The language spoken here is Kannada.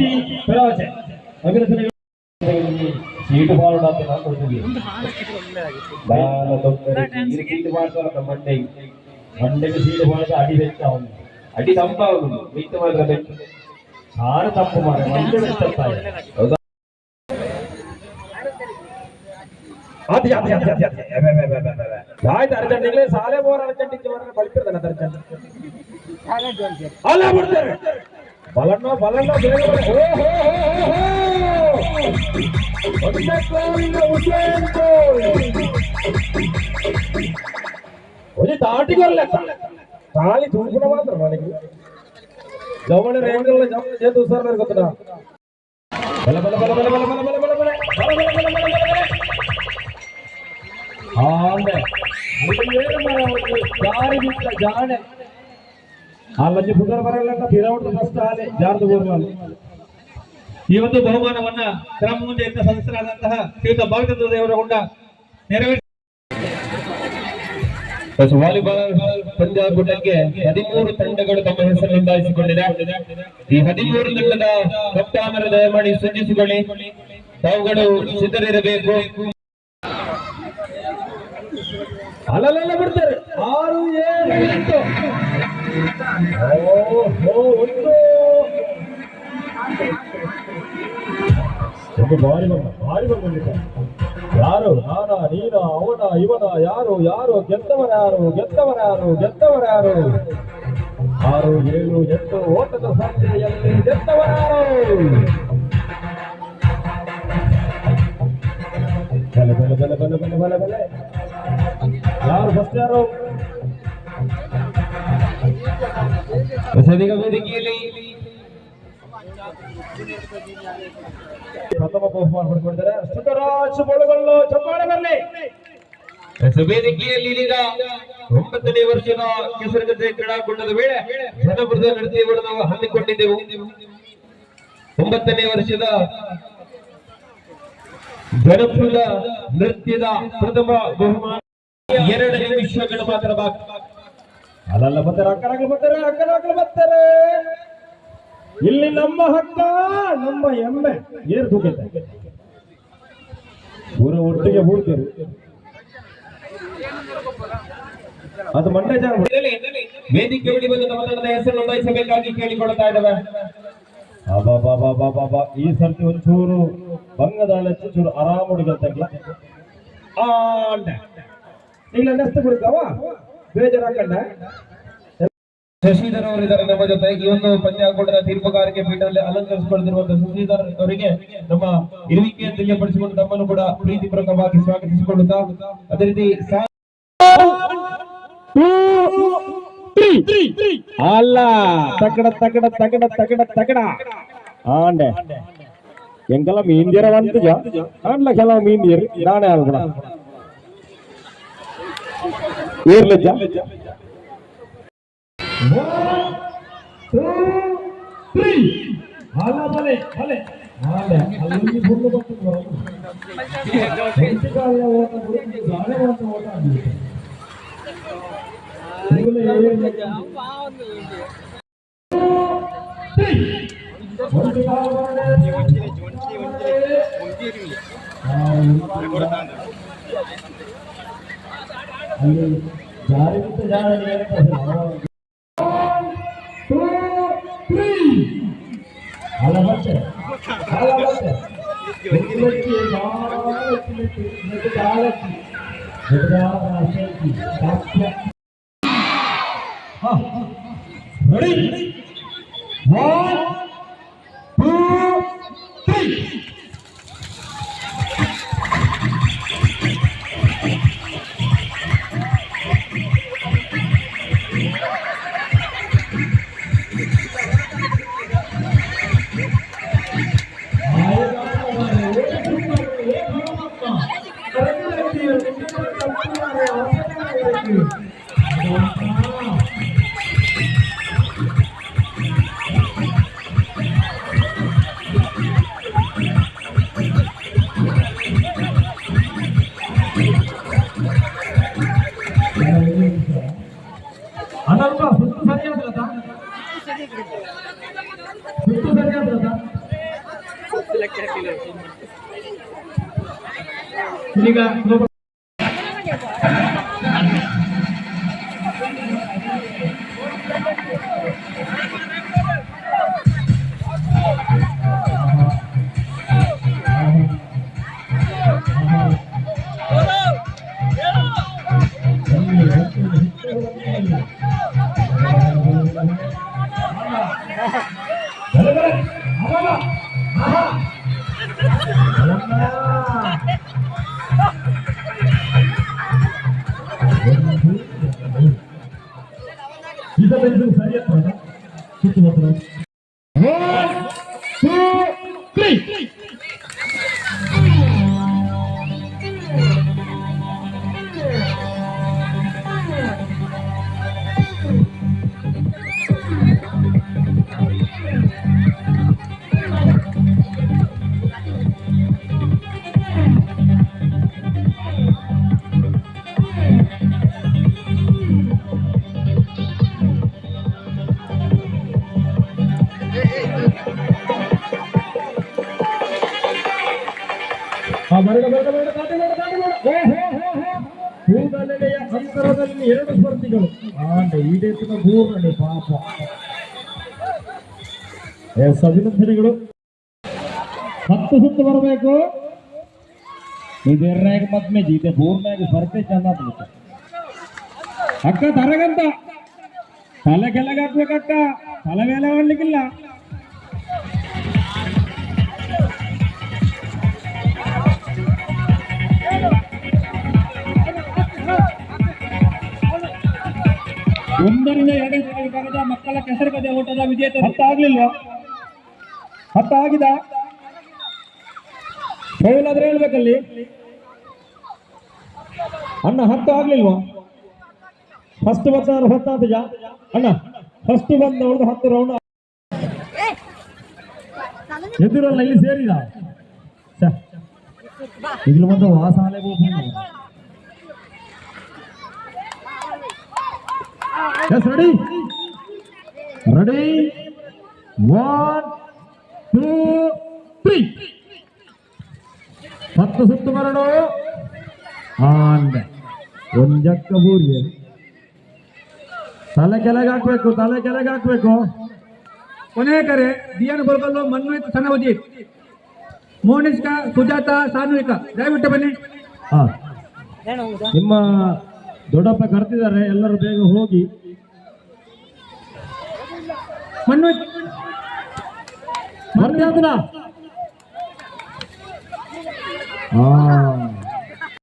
ഹാപ്പി ഫിറോസ് അഭിനന്ദനങ്ങൾ ಸೀಟು ಬಾಲ್ ಸೀಟು ಬಾಳ್ತಾರ ಮಂಡೆಗೆ ಮಂಡೆಗೆ ಸೀಟು ಬಾಳ್ತ ಅಡಿ ಬೆತ್ತ ಅವನು ಅಡಿ ತಂಪ ಅವನು. ಮಾತ್ರ ಬೆಟ್ಟು ಸಾರು ತಂಪು ಮಾಡ ಮಂಡೆ ಬೆತ್ತಪ್ಪ ಹೌದಾ? ಸಾಲೆ ಬೋರ್ ಅರ್ಜೆಂಟಿಗೆ ಬಳಿಪಿರ್ತಾನೆ ಅರ್ಜೆಂಟ್. ಅಲ್ಲ ಬಿಡ್ತಾರೆ. ಬಲನ್ನ ಬಲನ್ನ ಬೇಗ ಬಲ- ಓ, ಹೋ, ಹೋ, ಹೋ, ಹೋ. ಒಂದೇ ಗೋಲಿಂದ ಹುಸೇನ್ ಗೋಲ್. ಒಂದು ತಾಟಿಗೊಲ್ಲ ತಾಳಿ ತೂಗುಣ ಮಾತ್ರ ನನಗೆ ಜವಳಿ ರೇಂಗಲ್ ಜೇತು ಸರ್ ಗೊತ್ತದ ಬಲ ಬಲ ಬಲ ಬಲ ಬಲ ಬಲ ಬಲ ಬಲ ಬಲ ಬಲ ಬಲ ಅಲ್ಲಿ ಬುಗರ್ ಬರಲ್ಲ ಪಿರೌಡ್ ಕಷ್ಟ ಆಲೆ ಜಾರ್ದು ಇವತ್ತು ಈ ಒಂದು ಬಹುಮಾನವನ್ನ ಕ್ರಮ ಮುಂದೆ ಇದ್ದ ಸದಸ್ಯರಾದಂತಹ ಶ್ರೀಯುತ ಭಾಗದ ನೆರವೇರಿ ಬಸ್ ವಾಲಿಬಾಲ್ ಪಂಜಾಬ್ ಗುಡ್ಡಕ್ಕೆ ಹದಿಮೂರು ತಂಡಗಳು ತಮ್ಮ ಹೆಸರು ನೋಂದಾಯಿಸಿಕೊಂಡಿದೆ ಈ ಹದಿಮೂರು ತಂಡದ ಕಪ್ತಾಮರ ದಯಮಾಡಿ ಸೂಚಿಸಿಕೊಳ್ಳಿ ತಾವುಗಳು ಸಿದ್ಧರಿರಬೇಕು. ಅಲ್ಲಲ್ಲ ಬಿಡ್ತಾರೆ ಆರು ಏಳು ಎಂಟು. ಭಾರಿ ಬಂದ ಭಾರಿ ಬಂದಿದ್ದ ಯಾರು? ನಾನ, ನೀನ, ಅವನ, ಇವನ, ಯಾರು? ಯಾರು? ಗೆದ್ದವರ ಯಾರು? ಗೆದ್ದವರ ಯಾರು? ಗೆದ್ದವರ ಯಾರು? ಆರು, ಏಳು, ಎಂಟು, ಓಟದ ಸಂಖ್ಯೆಯಲ್ಲಿ ಗೆದ್ದವರ ಯಾರು? ಬೆಲೆ ಬೆಲೆ ಬೆಲೆ ಬೆಲೆ ಬೆಲೆ, ಬಲೆ ಬಲೆ. ಯಾರು ಫಸ್ಟ್ ಯಾರು? ಹೊಸದಿಗ ವೇದಿಕೆಯಲ್ಲಿ ಪ್ರಥಮ ಬಹುಮಾನ ಪಡ್ಕೊಂಡಿದ್ದಾರೆ. ಸುಂದರಾಜ್ ಮೊಳಗಲ್ಲು ಚಪ್ಪಾಳೆ ವೇದಿಕೆಯಲ್ಲಿ ಇದೀಗ ಒಂಬತ್ತನೇ ವರ್ಷದ ಕೆಸರುಗದ್ದೆ ಕ್ರೀಡಾಕೂಟದ ವೇಳೆ ಜನಪದ ನಡತೆಯನ್ನು ನಾವು ಹಮ್ಮಿಕೊಂಡಿದ್ದೆವು. ಒಂಬತ್ತನೇ ವರ್ಷದ ಜನಪದ ನೃತ್ಯದ ಪ್ರಥಮ ಬಹುಮಾನ. ಎರಡು ನಿಮಿಷಗಳು ಮಾತ್ರ ಬಾಕಿ. ಅಲ್ಲಲ್ಲ ಬರ್ತಾರೆ ಅಕ್ಕನಾಗ್ಲು ಬರ್ತಾರೆ ಅಕ್ಕನಾಗ್ಲು ಬರ್ತಾರೆ. ಇಲ್ಲಿ ನಮ್ಮ ಹಕ್ಕ ನಮ್ಮ ಎಮ್ಮೆ ಏನು ತೂಕೈತೆ ಊರ ಒಟ್ಟಿಗೆ ಹೂಡ್ತೇವೆ ಅದು ಮಂಡ್ಯ ಜನ ವೇದಿಕೆ ಬಳಿ ಬಂದು ನಮ್ಮ ತಂಡದ ಹೆಸರು ನೋಂದಾಯಿಸಬೇಕಾಗಿ ಕೇಳಿಕೊಳ್ತಾ ಇದ್ದಾವೆ. ಅಬ್ಬಬ್ಬಬ್ಬಬ್ಬಬ್ಬ. ಈ ಸರ್ತಿ ಒಂಚೂರು ಬಂಗದಾಳ ಚೂರು ಆರಾಮ ಹುಡುಗಂತಗ್ಲ ಆಂಡ. ಇಲ್ಲ ನೆಸ್ತ ಬಿಡ್ತಾವ ಶಶಿಧರ್ ಅವರು ಇದ್ದಾರೆ ನಮ್ಮ ಜೊತೆ ಈ ಒಂದು ಪಂಚಾಯತ್ಗಳ ತೀರ್ಪುಗಾರಿಕೆ ಪೀಠದಲ್ಲಿ ಅಲಂಕರಿಸಿಕೊಳ್ಳುತ್ತಿರುವಂತಹ ಶಶಿಧರ್ ಅವರಿಗೆ ನಮ್ಮ ಇರುವಿಕೆ ತಿಳಿಯಪಡಿಸಿಕೊಂಡು ತಮ್ಮನ್ನು ಕೂಡ ಪ್ರೀತಿಪೂರ್ವಕವಾಗಿ ಸ್ವಾಗತಿಸಿಕೊಳ್ಳುತ್ತಾ ಅದೇ ರೀತಿ ಅಲ್ಲ ತಕಡ ತಕಡ ತಕಡ ತಕಡ ತಕಡ ಆಂಡೆ. ಎಂಕಲ ಮೀನ್ ಜರ ಅಂತ ಕೆಲವು ಮೀನ್ ಜರಿ ನಾನೇ ಆಗ್ಬಿಡ పేర్లు Thank you. ভালো হচ্ছে ভালো হচ্ছে? দাঁড়ালে কি দাঁড়ালে কি ಈಗ ಹೂಗಲಗೆಯ ಅಂತರದಲ್ಲಿ ಎರಡು ಸ್ಪರ್ಧಿಗಳು. ಈಡೇತಿನ ಪಾಪ. ಎಸ್, ಅಭಿನಂದನೆಗಳು. ಹತ್ತು ಸುತ್ತು ಬರಬೇಕು. ಇದೆರ್ನಾಗ ಮದ್ಮೆ ಇದೆ ಮೂರ್ನಾಗ ಸ್ಪರ್ಧೆ ಚೆನ್ನ ಅಕ್ಕ, ತರಗಂತ. ತಲೆ ಕೆಳಗಾಕ್ಬೇಕಕ್ಕ ತಲೆ ಮೇಲೆ ಮಾಡ್ಲಿಕ್ಕಿಲ್ಲ ಒಂದರಿಂದ ಎರಡನೇ ವಿಭಾಗದ ಮಕ್ಕಳ ಕೆಸರುಗದೆ ಓಟದ ವಿಜೇತ. ಹತ್ತಾಗ್ಲಿಲ್ಲ. ಆಗ್ಲಿಲ್ಲ ಫೇಲಾದ್ರೆ ಹೇಳ್ಬೇಕಲ್ಲಿ. ಅಣ್ಣ, ಹತ್ತು ಆಗ್ಲಿಲ್ವಾ? ಫಸ್ಟ್ ಬಂದವರು ಹೊತ್ತಾತಜ ಅಣ್ಣ ಫಸ್ಟ್ ಬಂದವ್ರದ್ದು ಹತ್ತು ರೌಂಡ್ ಎದುರಲ್ಲ ಇಲ್ಲಿ ಸೇರಿದ? ಈಗಲೂ ಬಂದ ವಾಸಾಲೆ yes ready ready one two three ಹತ್ತು ಸುತ್ತು ಮರಡು ಆಂಡ್ ಒಂಜಕ್ಕ ಬೂರಿಗೆ ತಲೆ ಕೆಳಗೆ ಹಾಕ್ಬೇಕು ತಲೆ ಕೆಳಗೆ ಹಾಕ್ಬೇಕು ಕೊನೆಯ ಕರೆ ದಿಯಾನ್ ಗೋಲ್ಗಲ್ಲು ಮನ್ವಿತ್ ಸನವಜಿ ಮೋನಿಷ್ಕಾ ಸುಜಾತ ಸಾನ್ವಿಕ. ದಯವಿಟ್ಟು ಬನ್ನಿ. ಹಾ. ನಿಮ್ಮ ದೊಡ್ಡಪ್ಪ ಕರೆದಿದ್ದಾರೆ ಎಲ್ಲರೂ ಬೇಗ ಹೋಗಿ. ಮನ್ವಿತ್ ಬರ್ತೀಯ ಅದನ್ನ? ಹಾ